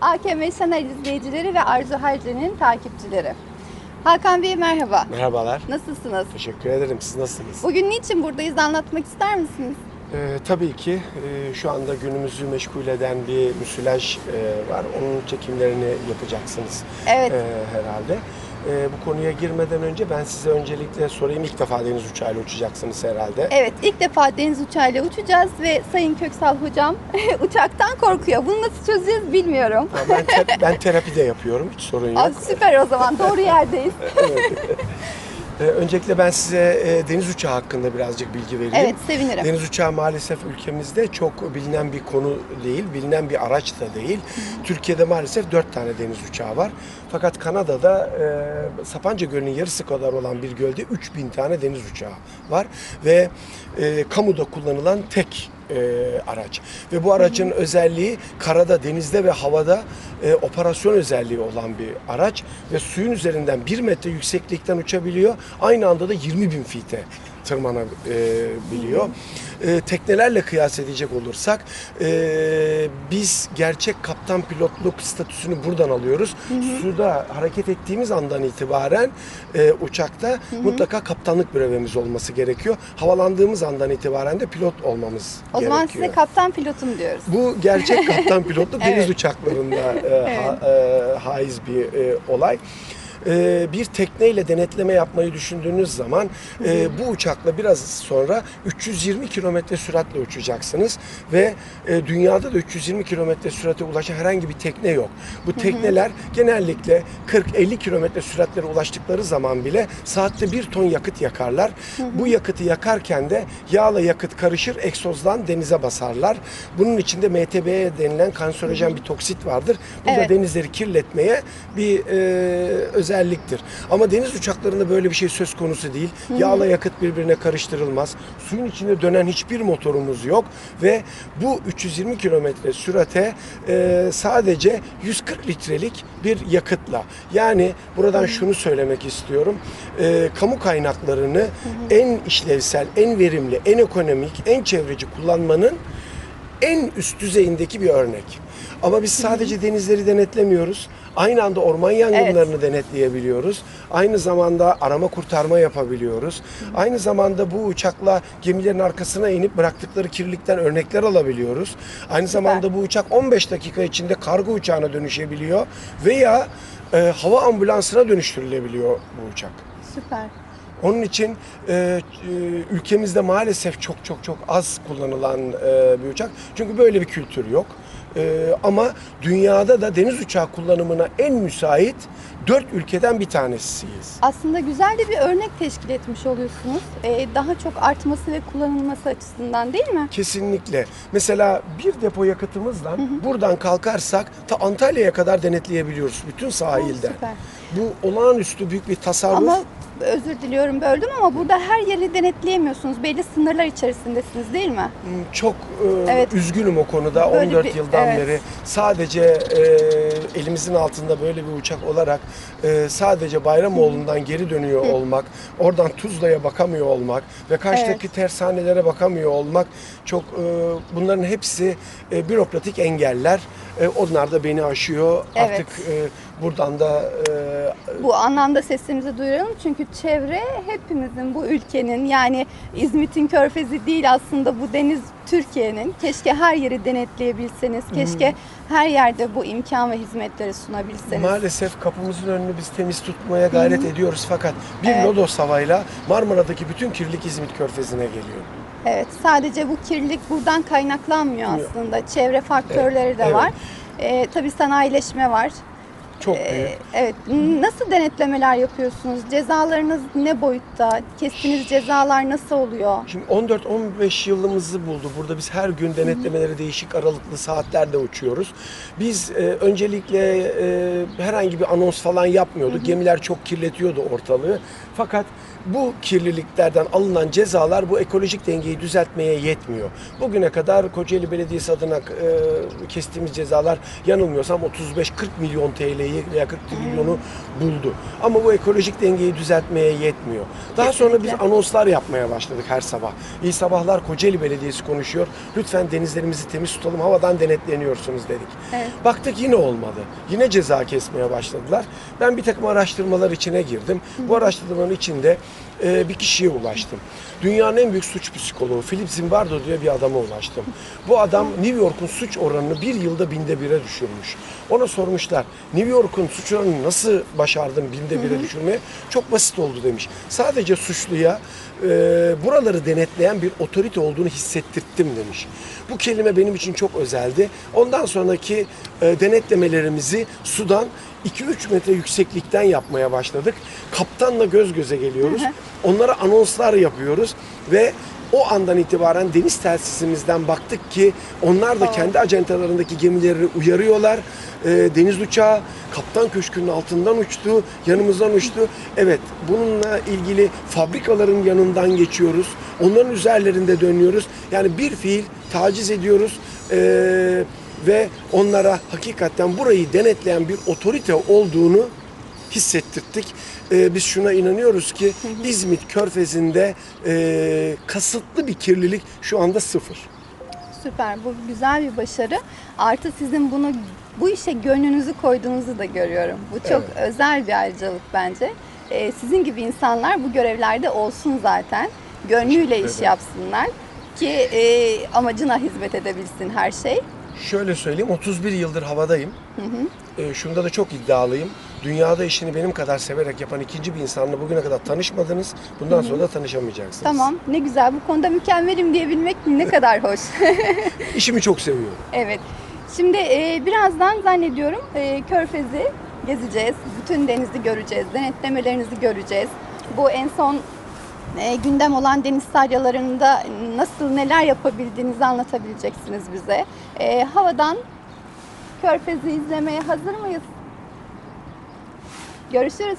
AKM Channel izleyicileri ve Arzu Harcı'nın takipçileri. Hakan Bey merhaba. Merhabalar. Nasılsınız? Teşekkür ederim. Siz nasılsınız? Bugün niçin buradayız anlatmak ister misiniz? Ee, tabii ki e, şu anda günümüzü meşgul eden bir müsilaj e, var. Onun çekimlerini yapacaksınız Evet. e, herhalde. E, bu konuya girmeden önce ben size öncelikle sorayım. İlk defa deniz uçağıyla uçacaksınız herhalde. Evet ilk defa deniz uçağıyla uçacağız ve Sayın Köksal hocam uçaktan korkuyor. Bunu nasıl çözeceğiz bilmiyorum. Ben, te- ben terapi de yapıyorum. Hiç sorun yok. Aa, süper o zaman doğru yerdeyiz. Ee, öncelikle ben size e, deniz uçağı hakkında birazcık bilgi vereyim. Evet sevinirim. Deniz uçağı maalesef ülkemizde çok bilinen bir konu değil, bilinen bir araç da değil. Türkiye'de maalesef dört tane deniz uçağı var. Fakat Kanada'da e, Sapanca Gölü'nün yarısı kadar olan bir gölde 3000 tane deniz uçağı var. Ve e, kamuda kullanılan tek e, araç. Ve bu aracın özelliği karada, denizde ve havada e, operasyon özelliği olan bir araç. Ve suyun üzerinden 1 metre yükseklikten uçabiliyor. Aynı anda da 20 bin fite tırmanabiliyor. E, teknelerle kıyas edecek olursak e, biz gerçek kaptan pilotluk statüsünü buradan alıyoruz. Suda hareket ettiğimiz andan itibaren e, uçakta mutlaka kaptanlık görevimiz olması gerekiyor. Havalandığımız andan itibaren de pilot olmamız O gerekiyor. zaman size kaptan pilotum diyoruz. Bu gerçek kaptan pilotluk deniz Evet. uçaklarında e, ha- e, haiz bir e, olay. E, bir tekneyle denetleme yapmayı düşündüğünüz zaman e, bu uçakla biraz sonra 320 kilometre süratle uçacaksınız ve e, dünyada da 320 kilometre sürate ulaşan herhangi bir tekne yok. Bu tekneler genellikle 40-50 kilometre süratlere ulaştıkları zaman bile saatte bir ton yakıt yakarlar. Bu yakıtı yakarken de yağla yakıt karışır, egzozdan denize basarlar. Bunun içinde MTBE denilen kanserojen bir toksit vardır. Bu Evet. da denizleri kirletmeye bir e, özelliktir. Ama deniz uçaklarında böyle bir şey söz konusu değil. Yağla yakıt birbirine karıştırılmaz. Suyun içinde dönen hiçbir motorumuz yok ve bu 320 kilometre sürate e, sadece 140 litrelik bir yakıtla. Yani buradan şunu söylemek istiyorum. E, kamu kaynaklarını en işlevsel, en verimli, en ekonomik, en çevreci kullanmanın en üst düzeyindeki bir örnek. Ama biz sadece denizleri denetlemiyoruz. Aynı anda orman yangınlarını denetleyebiliyoruz. Aynı zamanda arama kurtarma yapabiliyoruz. Aynı zamanda bu uçakla gemilerin arkasına inip bıraktıkları kirlilikten örnekler alabiliyoruz. Aynı zamanda bu uçak 15 dakika içinde kargo uçağına dönüşebiliyor veya e, hava ambulansına dönüştürülebiliyor bu uçak. Süper. Onun için e, e, ülkemizde maalesef çok çok çok az kullanılan e, bir uçak. Çünkü böyle bir kültür yok. E, ama dünyada da deniz uçağı kullanımına en müsait dört ülkeden bir tanesiyiz. Aslında güzel de bir örnek teşkil etmiş oluyorsunuz. Ee, daha çok artması ve kullanılması açısından değil mi? Kesinlikle. Mesela bir depo yakıtımızla buradan kalkarsak ta Antalya'ya kadar denetleyebiliyoruz bütün sahilden. süper. Bu olağanüstü büyük bir tasarruf. Ama özür diliyorum böldüm ama burada her yeri denetleyemiyorsunuz. Belli sınırlar içerisindesiniz değil mi? Çok e, Evet. Böyle üzgünüm o konuda 14 bir- yıldan evet. beri. Sadece e, elimizin altında böyle bir uçak olarak e, sadece Bayramoğlu'ndan geri dönüyor olmak, oradan Tuzla'ya bakamıyor olmak ve karşıdaki tersanelere bakamıyor olmak çok e, bunların hepsi e, bürokratik engeller. E, onlar da beni aşıyor. Evet. Artık e, buradan da e, Bu anlamda sesimizi duyuralım çünkü çevre hepimizin bu ülkenin yani İzmit'in körfezi değil aslında bu deniz Türkiye'nin. Keşke her yeri denetleyebilseniz. Keşke her yerde bu imkan ve hizmetleri sunabilseniz. Maalesef kapımızın önünü biz temiz tutmaya gayret ediyoruz fakat bir Evet. lodos havayla Marmara'daki bütün kirlilik İzmit Körfezi'ne geliyor. Evet, sadece bu kirlilik buradan kaynaklanmıyor aslında. Çevre faktörleri de Evet. var. Ee, tabii sanayileşme var. Çok Ee, büyük. evet, nasıl denetlemeler yapıyorsunuz? Cezalarınız ne boyutta? Kestiğiniz cezalar nasıl oluyor? Şimdi 14-15 yılımızı buldu. Burada biz her gün denetlemeleri değişik aralıklı saatlerde uçuyoruz. Biz e, öncelikle e, herhangi bir anons falan yapmıyorduk. Gemiler çok kirletiyordu ortalığı. Fakat bu kirliliklerden alınan cezalar bu ekolojik dengeyi düzeltmeye yetmiyor. Bugüne kadar Kocaeli Belediyesi adına e, kestiğimiz cezalar yanılmıyorsam 35-40 milyon TL'yi TL'yi 40 trilyonu buldu. Ama bu ekolojik dengeyi düzeltmeye yetmiyor. Daha sonra biz anonslar yapmaya başladık her sabah. İyi sabahlar Kocaeli Belediyesi konuşuyor. Lütfen denizlerimizi temiz tutalım. Havadan denetleniyorsunuz dedik. Evet. Baktık yine olmadı. Yine ceza kesmeye başladılar. Ben bir takım araştırmalar içine girdim. Bu araştırmanın içinde e, bir kişiye ulaştım. Dünyanın en büyük suç psikoloğu Philip Zimbardo diye bir adama ulaştım. Bu adam New York'un suç oranını bir yılda binde bire düşürmüş. Ona sormuşlar New York'un suç oranını nasıl başardın binde bire düşürmeye? Çok basit oldu demiş. Sadece suçluya e, buraları denetleyen bir otorite olduğunu hissettirttim demiş. Bu kelime benim için çok özeldi. Ondan sonraki e, denetlemelerimizi sudan 2-3 metre yükseklikten yapmaya başladık. Kaptanla göz göze geliyoruz. Onlara anonslar yapıyoruz ve o andan itibaren deniz telsisimizden baktık ki onlar da kendi acentalarındaki gemileri uyarıyorlar. E, deniz uçağı kaptan köşkünün altından uçtu, yanımızdan uçtu. Evet, bununla ilgili fabrikaların yanından geçiyoruz. Onların üzerlerinde dönüyoruz. Yani bir fiil taciz ediyoruz. E, ve onlara hakikaten burayı denetleyen bir otorite olduğunu hissettirdik. Ee, biz şuna inanıyoruz ki İzmit Körfezi'nde e, kasıtlı bir kirlilik şu anda sıfır. Süper. Bu güzel bir başarı. Artı sizin bunu bu işe gönlünüzü koyduğunuzu da görüyorum. Bu çok özel bir ayrıcalık bence. Ee, sizin gibi insanlar bu görevlerde olsun zaten. Gönlüyle iş yapsınlar ki e, amacına hizmet edebilsin her şey. Şöyle söyleyeyim 31 yıldır havadayım. Ee, şunda da çok iddialıyım. Dünyada işini benim kadar severek yapan ikinci bir insanla bugüne kadar tanışmadınız. Bundan sonra da tanışamayacaksınız. Tamam ne güzel bu konuda mükemmelim diyebilmek ne kadar hoş. İşimi çok seviyorum. Evet. Şimdi e, birazdan zannediyorum e, Körfez'i gezeceğiz. Bütün denizi göreceğiz. Denetlemelerinizi göreceğiz. Bu en son e, gündem olan deniz salyalarında nasıl neler yapabildiğinizi anlatabileceksiniz bize. E, havadan Körfez'i izlemeye hazır mıyız? Görüşürüz.